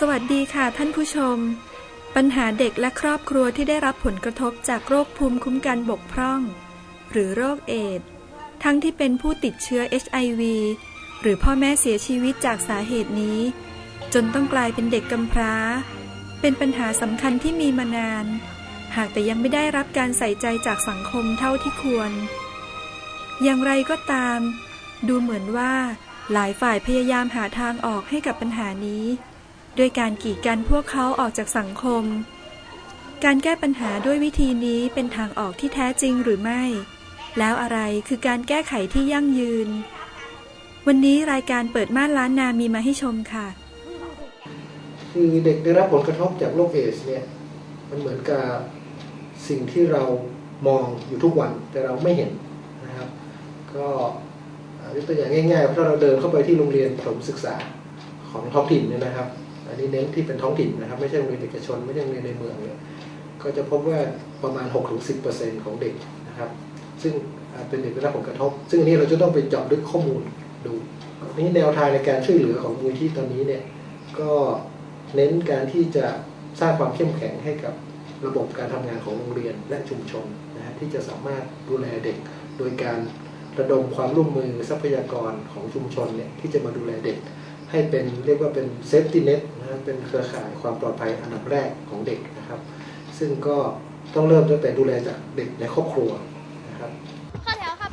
สวัสดีค่ะท่านผู้ชม ปัญหาเด็กและครอบครัวที่ได้รับผลกระทบจากโรคภูมิคุ้มกันบกพร่อง หรือโรคเอดส์ทั้งที่เป็นผู้ติดเชื้อ HIV หรือพ่อแม่เสียชีวิตจากสาเหตุนี้ จนต้องกลายเป็นเด็กกำพร้า เป็นปัญหาสำคัญที่มีมานาน หากแต่ยังไม่ได้รับการใส่ใจจากสังคมเท่าที่ควร อย่างไรก็ตาม ดูเหมือนว่า หลายฝ่ายพยายามหาทางออกให้กับปัญหานี้ ด้วยการกีดกันพวกเขาออกจากสังคม การแก้ปัญหาด้วยวิธีนี้เป็นทางออกที่แท้จริงหรือไม่ แล้วอะไรคือการแก้ไขที่ยั่งยืน วันนี้รายการเปิดม่านล้านนามีมาให้ชมค่ะ คือเด็กได้รับผลกระทบจากโรคเอสเนี่ยมันเหมือนกับสิ่งที่เรามองอยู่ทุกวันแต่เราไม่เห็นนะครับ ก็ยกตัวอย่างง่ายๆถ้าเราเดินเข้าไปที่โรงเรียนประถมศึกษาของท้องถิ่นเนี่ยนะครับ อันนี้เน้นที่เป็นท้องถิ่นนะครับ ไม่ใช่โรงเรียนเอกชน ไม่ใช่โรงเรียนในเมืองเนี่ยก็จะพบว่าประมาณ 6-10%ของเด็กนะครับ ซึ่งเป็นเด็กได้รับผลกระทบ ซึ่งนี้เราจะต้องไปเจาะลึกข้อมูลดูนี่แนวทางในการช่วยเหลือของมูลที่ตอนนี้เนี่ยก็เน้นการที่จะสร้างความเข้มแข็งให้กับระบบการทำงานของโรงเรียนและชุมชนนะฮะที่จะสามารถดูแลเด็ก โดยการระดมความร่วมมือทรัพยากรของชุมชนเนี่ยที่จะมาดูแลเด็ก ให้เป็นเรียกว่าเป็นเซฟตี้เน็ตนะฮะเป็นเครือข่ายความปลอดภัยอันดับแรกของเด็กนะครับ ซึ่งก็ต้องเริ่มตั้งแต่ดูแลจากเด็กในครอบครัวนะครับข้อแถวครับ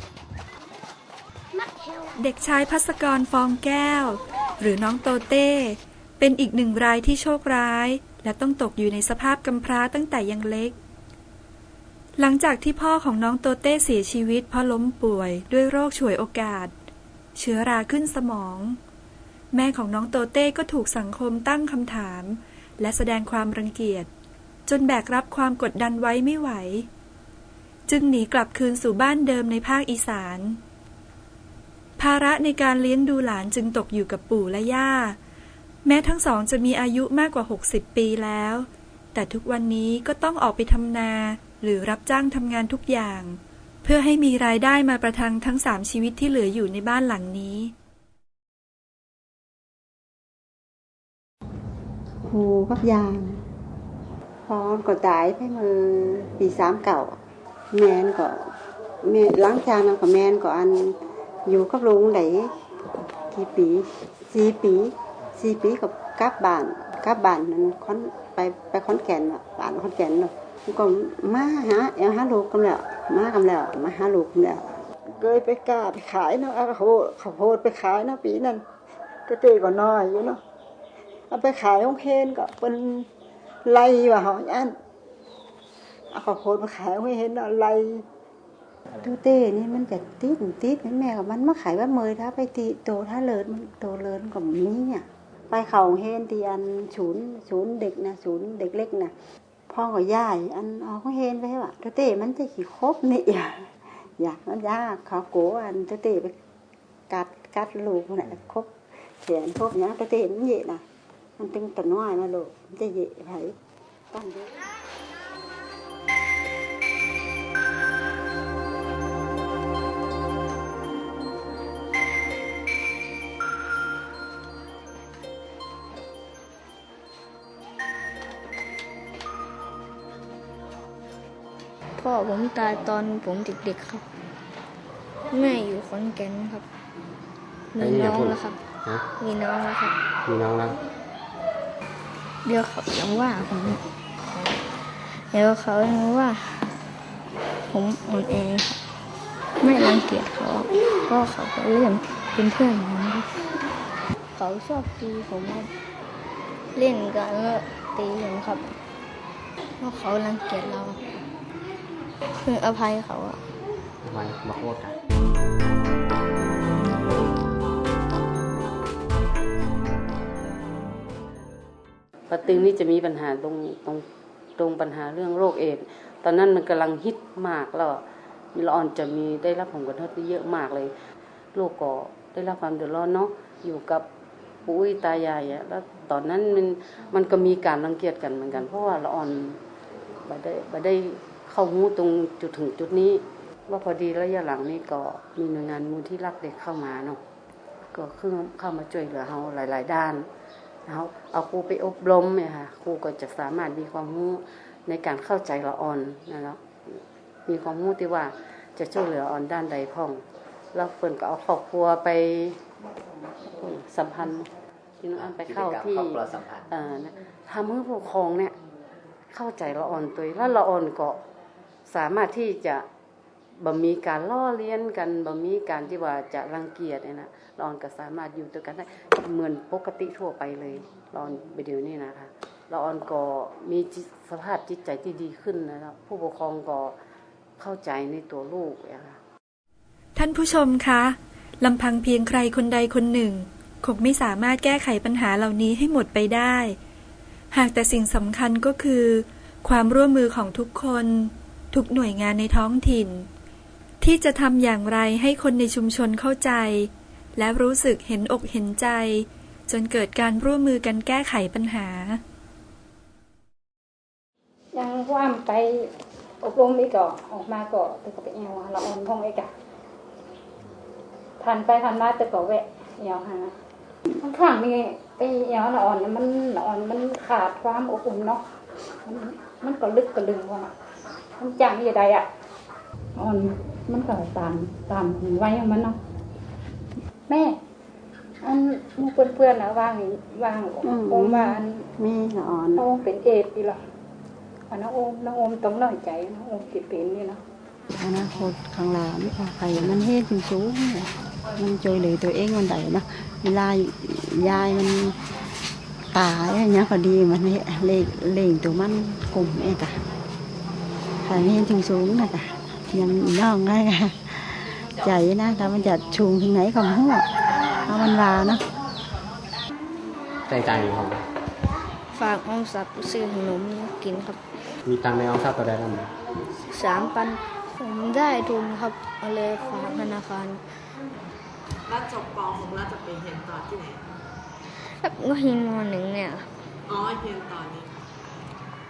นักแถวเด็กชายพัสกรฟองแก้ว หรือน้องโตเต้ เป็นอีกหนึ่งรายที่โชคร้าย และต้องตกอยู่ในสภาพกำพร้าตั้งแต่ยังเล็ก หลังจากที่พ่อของน้องโตเต้เสียชีวิตเพราะล้มป่วยด้วยโรคฉวยโอกาส เชื้อราขึ้นสมอง แม่ของน้องโตเต้ก็ถูกสังคมตั้งคำถาม และแสดงความรังเกียจ จนแบกรับความกดดันไว้ไม่ไหว จึงหนีกลับคืนสู่บ้านเดิมในภาคอีสาน ภาระในการเลี้ยงดูหลานจึงตกอยู่กับปู่และย่า แม้ทั้งสองจะมีอายุมากกว่า 60 ปีแล้ว แต่ทุกวันนี้ก็ต้องออกไปทำนาหรือรับจ้างทำงานทุกอย่าง เพื่อให้มีรายได้มาประทังทั้งสามชีวิตที่เหลืออยู่ในบ้านหลังนี้ ก็แม่หล้างจานนำกับแมนก็อันอยู่กับลุงไหนกี่ปีสี่ปีสี่ปีกับกับบ้านกับบ้านนั้นคอนไปไปขอนแก่นอะบ้านขอนแก่นเนาะก็มาหาเอาหาลูกกันแล้วมากันแล้วมาหาลูกกันแล้วเคยไปกล้าไปขายเนาะเอาข้าวโพดข้าวโพดไปขายเนาะปีนั้นก็เตก็น้อยอยู่เนาะ เอาไปขายองเคนก็เป็นไล่ว่าหอยอันเอาข้าวโพดมาขายไม่เห็นอะไรตูเต้นี่มันจะติดติดแม่กับมันมาขายว่าเมยถ้าไปตีโตถ้าเลิศมันโตเลิศกับนี้อะไปเขาเฮนตีอันศูนย์ศูนย์เด็กนะศูนย์เด็กเล็กนะพ่อก็ย่ายอันอองเฮนไปว่าตูเต้มันจะขี่ครบนี่อย่าอยากมันยากเขาโกอันตูเต้ไปกัดกัดลูกน่ะครบแขนครบเนี้ยตูเต้มันเยะนะ มันตึงตะน้อยมาโลกมันจะเยะไผตั้งเยอะพ่อผมตายตอนผมเด็กๆครับ แม่อยู่ขอนแก่นครับ มีน้องแล้วครับฮะมีน้องแล้วครับ มีน้องแล้ว เดี๋ยวเขายังว่าผมเดี๋ยวเขายังว่า ผมอ่อนแอครับไม่รังเกียจเขาเพราะเขาก็เล่นเป็นเพื่อนผมเขาชอบตีผมเล่นกันแล้วตีผมครับเพราะเขารังเกียจเราคืออภัยเขาอะทำไมมาโคตรกัน ปะตึงนี่จะมีปัญหาตรงตรงตรงปัญหาเรื่องโรคเอดส์ตอนนั้นมันกำลังฮิตมากแล้วมีละออนจะมีได้รับผลกระทบเยอะมากเลยลูกก็ได้รับความเดือดร้อนเนาะอยู่กับปุ้ยตายายแล้วตอนนั้นมันมันก็มีการรังเกียจกันเหมือนกัน เพราะว่าละออนบ่ได้บ่ได้เข้าหูตรงจุดถึงจุดนี้ ว่าพอดีระยะหลังนี้ก็มีหน่วยงานมูลที่รักเด็กเข้ามาเนาะก็คือเข้ามาช่วยเหลือเราหลาย ๆ ด้าน เอาเอาครูไปอบรมเนี่ยค่ะครูก็จะสามารถมีความรู้ในการเข้าใจละออนนะครับมีความรู้ที่ว่าจะช่วยเหลือออนด้านใดพ้อง แล้วเปิ่นก็เอาครอบครัวไปสัมพันธ์ที่น้องอันไปเข้าที่ครอบครัวสัมพันธ์เอ่อนะทำให้ผู้ปกครองเนี่ย เข้าใจละอ่อนตัวเองแล้วละอ่อนก็สามารถที่จะ บ่มีการล่อเลี้ยนกันบ่มีการที่ว่าจะรังเกียจเนี่ยนะละอ่อนก็สามารถอยู่ด้วยกันได้เหมือนปกติทั่วไปเลยละอ่อนไปเดี๋ยวนี้นะคะละอ่อนก็มีสภาพจิตใจที่ดีขึ้นนะครับผู้ปกครองก็เข้าใจในตัวลูกนะคะท่านผู้ชมคะลำพังเพียงใครคนใดคนหนึ่ง คงไม่สามารถแก้ไขปัญหาเหล่านี้ให้หมดไปได้ หากแต่สิ่งสำคัญก็คือ ความร่วมมือของทุกคน ทุกหน่วยงานในท้องถิ่น ที่จะทำอย่างไรให้คนในชุมชนเข้าใจ และรู้สึกเห็นอกเห็นใจ จนเกิดการร่วมมือกันแก้ไขปัญหา ยังว่ามไปอบรมอีกก็ออกมาก็ตึกก็ไปเอวละอ่อนพงอีกอะผ่านไปผ่านมาตึกก็แวะเอวหาบางครั้งนี่ไปเอวละอ่อนมันละอ่อนมันขาดความอบอุ่นเนาะมันมันก็ลึกก็ลึงว่ะมันจังยังไงอะอ่อน มันก็ตามตามไว้ของมันเนาะแม่ อันหมูเพื่อนๆนะว่างว่างอืมโอมว่าอันมีละอ่อนน้องโอมเป็นเอดดีหรออันน้องโอมน้องโอมต้องน้อยใจน้องโอมติดเป็นนี่เนาะอนาคตข้างหลังพอใครมันเฮ็ดถึงสูงเนี่ยมันช่วยเหลือตัวเองมันได้นะเวลายายมันตายอย่างเงี้ยพอดีมันเนี่ยเล่งเล่งตัวมันกลุ่มเองอะใครเฮ็ดถึงสูงนะกะ ยังย่องได้กะใจนะแต่มันจะชูงถึงไหนก็ไม่รู้อะเอามันว่าเนาะใจใจอยู่ครับฝากออมทรัพย์ซื้อขนมกินครับ มีตังค์ในออมทรัพย์ตัวใดบ้างไหมสามพันผมได้ทุนครับเอาเลยฝากธนาคารแล้วจบป .6 แล้วจะไปเรียนต่อที่ไหนครับก็เฮียนมหนึ่งเนี่ยอ๋อเรียนต่อนี่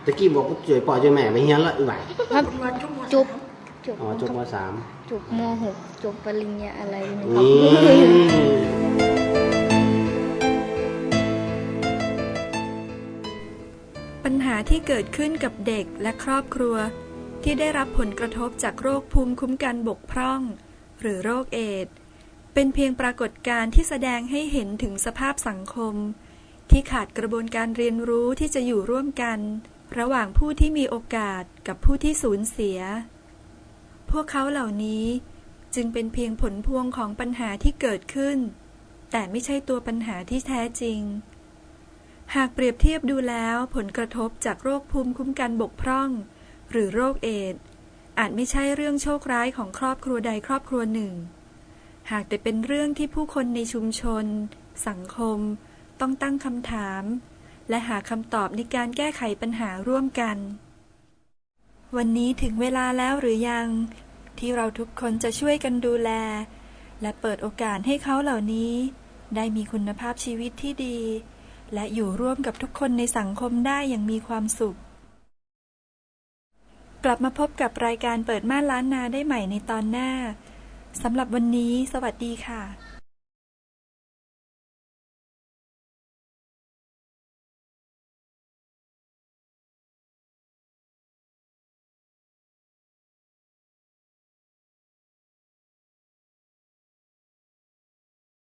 ตะกี้บอกว่าช่วยพ่อช่วยแม่ไม่เฮียนละอีหว่าครับจบ จบอ๋อจบมสามจบมหกจบปริญญาอะไรนี่ครับนี่ปัญหาที่เกิดขึ้นกับเด็กและครอบครัว ที่ได้รับผลกระทบจากโรคภูมิคุ้มกันบกพร่อง หรือโรคเอดส์เป็นเพียงปรากฏการณ์ที่แสดงให้เห็นถึงสภาพสังคม ที่ขาดกระบวนการเรียนรู้ที่จะอยู่ร่วมกัน ระหว่างผู้ที่มีโอกาสกับผู้ที่สูญเสีย พวกเขาเหล่านี้จึงเป็นเพียงผลพวงของปัญหาที่เกิดขึ้น แต่ไม่ใช่ตัวปัญหาที่แท้จริง หากเปรียบเทียบดูแล้วผลกระทบจากโรคภูมิคุ้มกันบกพร่อง หรือโรคเอดส์อาจไม่ใช่เรื่องโชคร้ายของครอบครัวใดครอบครัวหนึ่ง หากแต่เป็นเรื่องที่ผู้คนในชุมชน สังคม ต้องตั้งคำถาม และหาคำตอบในการแก้ไขปัญหาร่วมกัน วันนี้ถึงเวลาแล้วหรือยัง ที่เราทุกคนจะช่วยกันดูแล และเปิดโอกาสให้เขาเหล่านี้ ได้มีคุณภาพชีวิตที่ดี และอยู่ร่วมกับทุกคนในสังคมได้อย่างมีความสุข กลับมาพบกับรายการเปิดม่านล้านนาได้ใหม่ในตอนหน้าสำหรับวันนี้ สวัสดีค่ะ